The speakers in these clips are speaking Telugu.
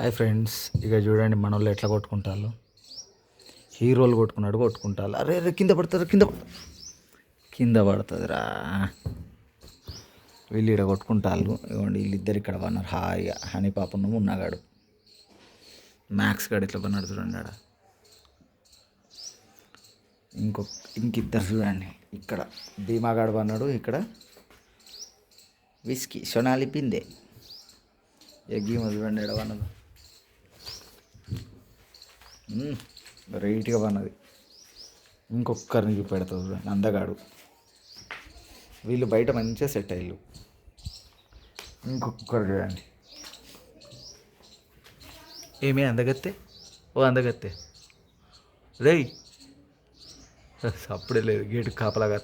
హాయ్ ఫ్రెండ్స్ ఇక చూడండి మన వాళ్ళు ఎట్లా కొట్టుకుంటారు. హీరోలు కొట్టుకున్నాడు కొట్టుకుంటారు. అరే అరే కింద పడుతుంది కింద పడుతుంది కింద పడుతుందిరా. వీళ్ళు ఇక్కడ కొట్టుకుంటారు. ఇవ్వండి వీళ్ళిద్దరు ఇక్కడ పన్నారు హాయిగా హనీ పాపను ఉన్నగాడు. మ్యాక్స్ గాడు ఇట్లా పన్నాడు చూడండి ఆడ. ఇంకొక ఇంకిద్దరు చూడండి. ఇక్కడ ధీమాగాడు పన్నాడు ఇక్కడ విస్కీ సొనాలి పిందే. ఎగ్గి చూడండి ఎడవన్నది రైట్గా పన్నది. ఇంకొకరిని చూపెడతావు చూడండి అందగాడు వీళ్ళు బయట మంచిగా సెట్ అయ్యారు ఇంకొకరు చూడండి. ఏమే అందగత్తే? ఓ అందగత్తే. రేయ్. అప్పుడే లేదు గేటు కాపలాగా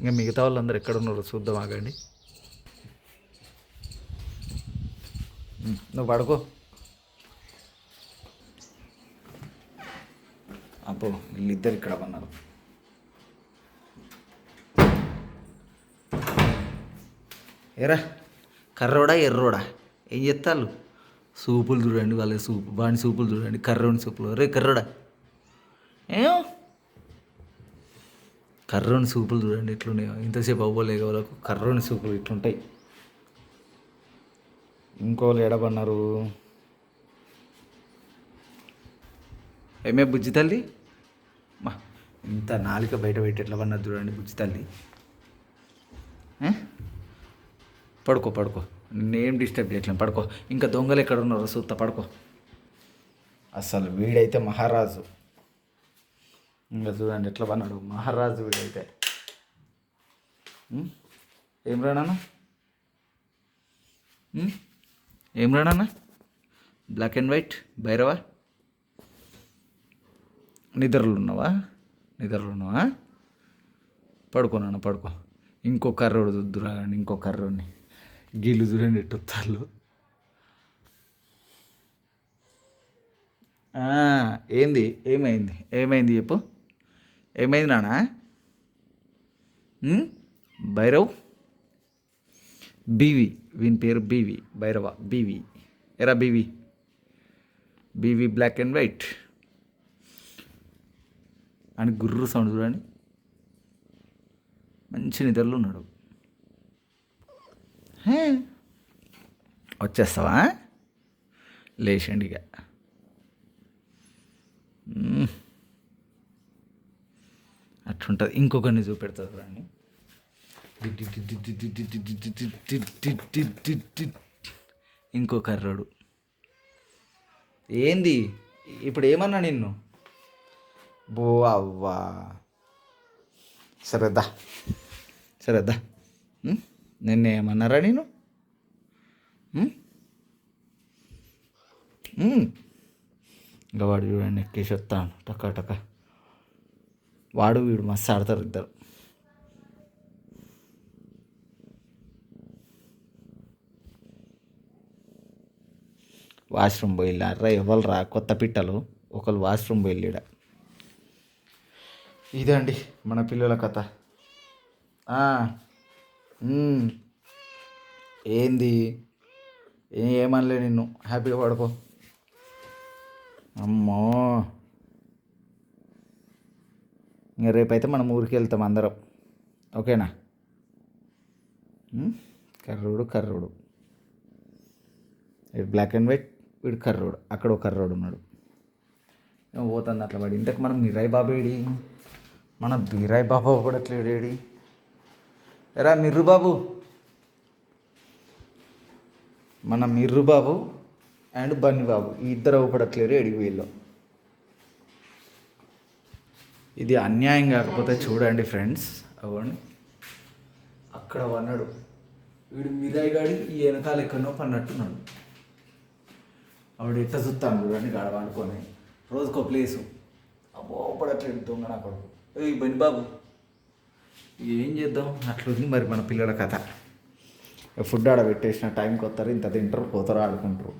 ఇంకా మిగతా వాళ్ళందరూ ఎక్కడ ఉన్నారో చూద్దాం ఆగండి. నువ్వు పడుకో. అబ్బో వీళ్ళిద్దరు ఇక్కడ ఉన్నారు. ఏరా కర్రోడా ఎర్రోడా? ఏం చెప్తాళ్ళు సూపులు చూడండి వాళ్ళ సూపు వాడి సూపులు చూడండి కర్రోని సూపులు. రే కర్రోడా. ఏం? కర్రోని సూపులు చూడండి ఎట్లున్నాయో. ఇంతసేపు అవ్వలేదు వాళ్ళకు. కర్రోని సూపులు ఇట్లుంటాయి. ఇంకోళ్ళు ఎడబన్నారు ఏమే బుజ్జి తల్లి? మా. ఇంత నాలిక బయట పెట్టి ఎట్లా పన్నది చూడండి బుజ్జి తల్లి? పడుకో పడుకో. నేనేం డిస్టర్బ్ చేయట్లేను పడుకో. ఇంకా దొంగలు ఎక్కడ ఉన్నారో సూత్త పడుకో. అసలు వీడైతే మహారాజు. ఇంకా చూడండి ఎట్లా పన్నాడు. మహారాజు వీడైతే? ఏం రానా ఏం రానా బ్లాక్ అండ్ వైట్ భైరవా? నిద్రలు ఉన్నావా నిద్రలు ఉన్నావా పడుకోనాన్న పడుకో. ఇంకో కర్రోడు దుద్దురా కానీ ఇంకో కర్రోడిని. గీళ్ళు చూడండి ఎట్టొత్తాళ్ళు ఏంది? ఏమైంది? ఏమైంది చెప్పు. ఏమైంది నానా భైరవ్? బీవి. వీని పేరు బీవి. భైరవ. బీవి. ఎరా బీవి? బీవి బ్లాక్ అండ్ వైట్. అని గుర్రు సౌండ్ చూడండి. మంచి నిద్రలో ఉన్నాడు. వచ్చేస్తావా? లేచండి ఇక. మ్మ్. అట్లుంటుంది. ఇంకొకరిని చూపెడతారు చూడండి. ఇంకో కర్రోడు ఏంది? ఇప్పుడు ఏమన్నా నిన్ను? బో అవ్వా సరేదా సరేదా నిన్న ఏమన్నారా నేను ఇంకా వాడు చూడండి ఎక్కేసి వస్తాను టక్క టక్క వాడు వీడు మస్తు ఆడతారు ఇద్దరు. వాష్రూమ్ పోయిల్లారా ఎవరు రా కొత్త పిట్టలు? ఒకరు వాష్రూమ్ పోయిల్లాడ ఇదే అండి మన పిల్లల కథ. ఏంది? ఏమనలే నిన్ను. హ్యాపీగా పడుకో. అమ్మో. ఇంకా రేపైతే మనం ఊరికి వెళ్తాం అందరం. ఓకేనా? కర్రోడు కర్రోడు. బ్లాక్ అండ్ వైట్ వీడు కర్రోడు. అక్కడ ఒక కర్రోడు ఉన్నాడు. పోతుంది అట్లా పడి ఇంతకు మనం నిరాయి బాబు ఏడి? మన బీరాయి బాబు కూడా ఏడి ఎరా మిర్రు బాబు. మన మిర్రు బాబు అండ్ బన్నీ బాబు ఈ ఇద్దరు అవ్వపడట్లేరు ఎడి వీళ్ళు. ఇది అన్యాయం కాకపోతే చూడండి ఫ్రెండ్స్. అవ్వండి. అక్కడ పన్నాడు వీడు మిరాయి గాడి ఈ వెనకాల ఎక్కడో పన్నట్టున్నాడు ఆవిడ ఎట్ట చూస్తాను చూడండి గాడ రోజుకో ప్లేసు అబ్బో పడట్లేదు దొంగ నా కొడుకు. ఏయ్ బండి బాబు. ఏం చేద్దాం? అట్లుంది మరి మన పిల్లల కథ. ఫుడ్ ఆడ పెట్టేసిన టైంకి వస్తారు ఇంత తింటారు పోతారు ఆడుకుంటారు.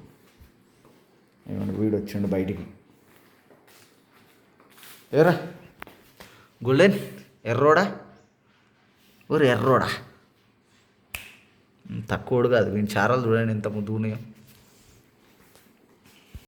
ఏమన్నా వీడు వచ్చిండు బయటికి. ఏరా? గుళ్ళెన్ ఎర్రోడా? ఊరు ఎర్రోడా? తక్కువడు కాదు వీని చారాలు చూడండి ఎంత ముద్దుగున్నాయో.